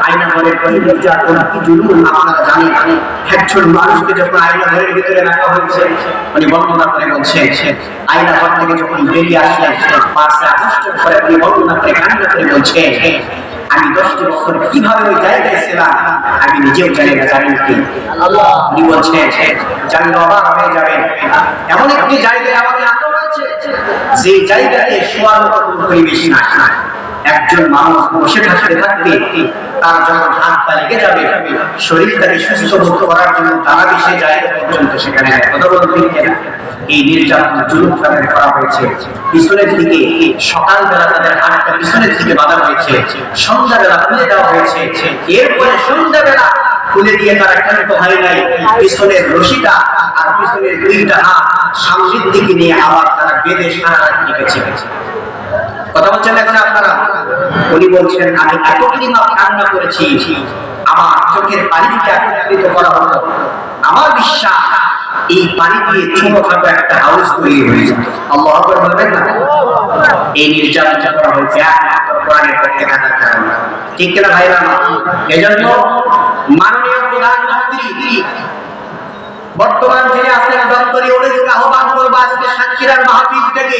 জানেন করে বলছে আমি দশটি বছর কীভাবে ওই জায়গায় ছিলাম, আমি নিজেও জানি না, জানেন কি? উনি বলছে জানি অবাক হয়ে এমন একটি জায়গায় আমাকে যে জায়গাতে শোয়ার মতো পরিবেশ না একজন মানুষ বসে থাকতে থাকতে তার যখন হাত পা লেগে যাবে, শরীরটাকে সুস্থ বোধ করার জন্য দাঁড়াবে সে জায়গা পর্যন্ত সেখানে এই নির্যাতন জুলুম তাদের করা হয়েছে। পিছনের দিকে সকালবেলা তাদের হাতটা পিছনের দিকে বাঁধা হয়েছে। সন্ধ্যাবেলা খুলে দেওয়া হয়েছে। এরপরে সন্ধ্যাবেলা খুলে দিয়ে তারা ক্ষান্ত হয় নাই? পিছনের রশিটা আর পিছনের দুইটা হাত সামনের দিকে নিয়ে আবার তারা বেঁধে সারা রাত কথা বলছেন এখন আপনারা? উনি বলছেন, আমি এত পরিমাপ কান্না করেছি, আমার চোখের পানি থেকে একত্রিত করা হতো আমার বিশ্বাস, এই পানি দিয়ে একটা হাউস তৈরি হয়ে যেত আল্লাহ বলবেন না? এই নির্যাতনটা করা হয়েছে কোরআনের থাকার কারণে। ঠিক কিনা এজন্য মাননীয় প্রধানমন্ত্রী, বর্তমান যিনি আছেন দপ্তরি ওরেসকে আহ্বান করব আজকে সাক্ষীরার মাহফিল থেকে।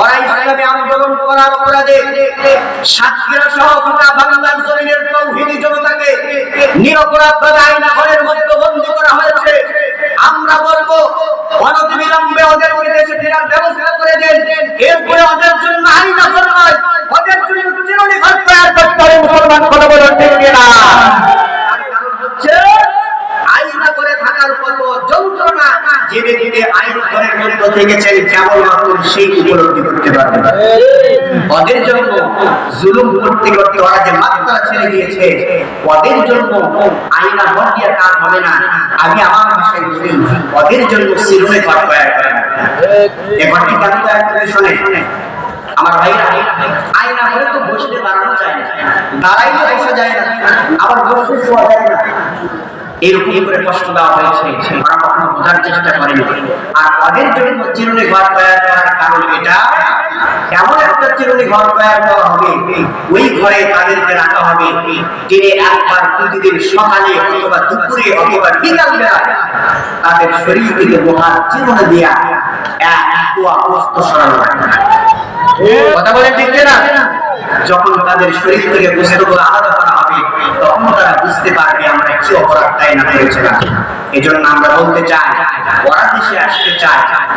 ওরা ইসলামী আন্দোলন করার অপরাধে সাক্ষীরা সহ গোটা বাংলার জমিনের তৌহিদি জনতাকে নিরপরাধ ভাবে আইনা ঘরের মধ্যে বন্দী করা হয়েছে। আমরা বলব, অনতিবিলম্বে ওদের বিদেশে ফেরার ব্যবস্থা করে দেন। এরপরে ওদের জন্য আইনা ঘর নয় ওদের জন্য চিরনি তৈরি করতে হবে মুসলমান কথা বলে ঠিক না তার কারণ হচ্ছে আইনা করে থাকার কত যন্ত্রণা যে ব্যক্তি আইন ঘরের মধ্যে থেকেছেন কেবলমাত্র সেই উপলব্ধি করতে পারবে ওদের জন্য জুলুম করতে করতে ওরা যে মাত্রা ছেড়ে গিয়েছে ওদের জন্য আইনা ঘর দিয়ে কাজ হবে না। আমি আমার ভাষায় বলি ওদের জন্য সিরুমে ঘর তৈরি করে এ ঘরটি আমার ভাইরা, আয়না ঘরে তো বসতে দাঁড়ানো যায় না। দাঁড়াইলে বসা যায় না, আবার বসে শোয়া যায় না। এরকম করে কষ্ট দেওয়া হয়েছে। ওরা কখনো বোঝার চেষ্টা করেনি। আর ওদের জন্য চিরুনি ঘর তৈরি করার কারণ এটা একটা চিরুনি ঘর তৈরি করা হবে, ওই ঘরে তাদেরকে রাখা হবে। একবার প্রতিদিন সকালে অথবা দুপুরে অথবা বিকাল বেলা তাদের শরীর থেকে লোহার চিরুনি এক কুয়া সরানো কথা না যখন তাদের শরীর থেকে বস্তুগুলো আলাদা করা হবে, তখন তারা বুঝতে পারবে আমরা কি অপরাধ তাই না এই জন্য আমরা বলতে চাই দেশে আসতে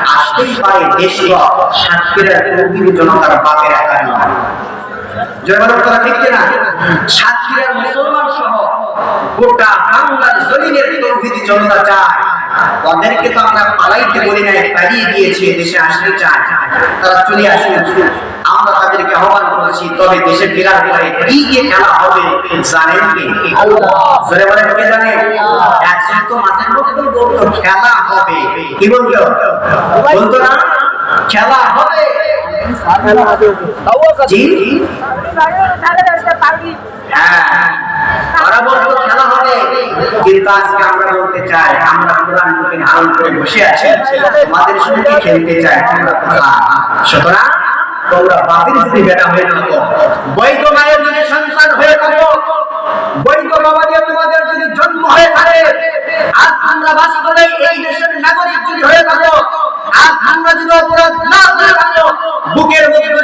আসতেই পারে দেশে সাতক্ষীরা জনতার একার নয় না তারা চলে আসুন আমরা তাদেরকে আহ্বান করেছি, তবে দেশে ফেরার পরে কি যে খেলা হবে জানেন কি? জোরে বলে কে জানে? একজন তো মাথার মধ্যে বলতো খেলা হবে। কি বলতো বলতো না? খেলা হবে। হ্যাঁ। আমরা আমরা আমাদের সঙ্গে খেলতে চাই কোথা সুতরাং তোমরা বাতিল যদি বেটা হয়ে থাকো বৈধ মায়ের যদি সন্তান হয়ে থাকো বৈধ বাবা দিয়ে তোমাদের যদি জন্ম হয়ে থাকে, আর আমরা বাস্তবে এই দেশের নাগরিক যদি হয়ে থাকো, আর আমরা যদি অপরাধ না করে থাকো, বুকের মধ্যে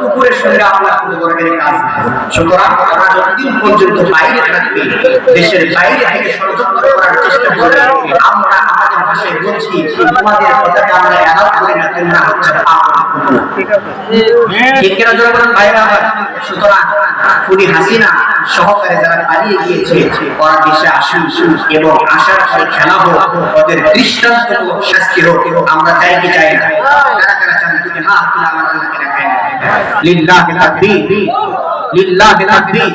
কুকুরের সঙ্গে আপনার কোনো ধরনের কাজ। সুতরাং তারা যতদিন পর্যন্ত বাইরে থাকবে দেশের বাইরে থেকে ষড়যন্ত্র করার চেষ্টা করবে আমরা আমাদের ভাষায় বলছি, তোমাদের কথাকে আমরা অ্যালাউ করি না, তোমরা হচ্ছে আমার? আমরা চাই কি চাই না। কারা কারা হাত তুলে আমার আল্লাহকে দেখায় লিল্লাহি তাকবীর লিল্লাহি তাকবীর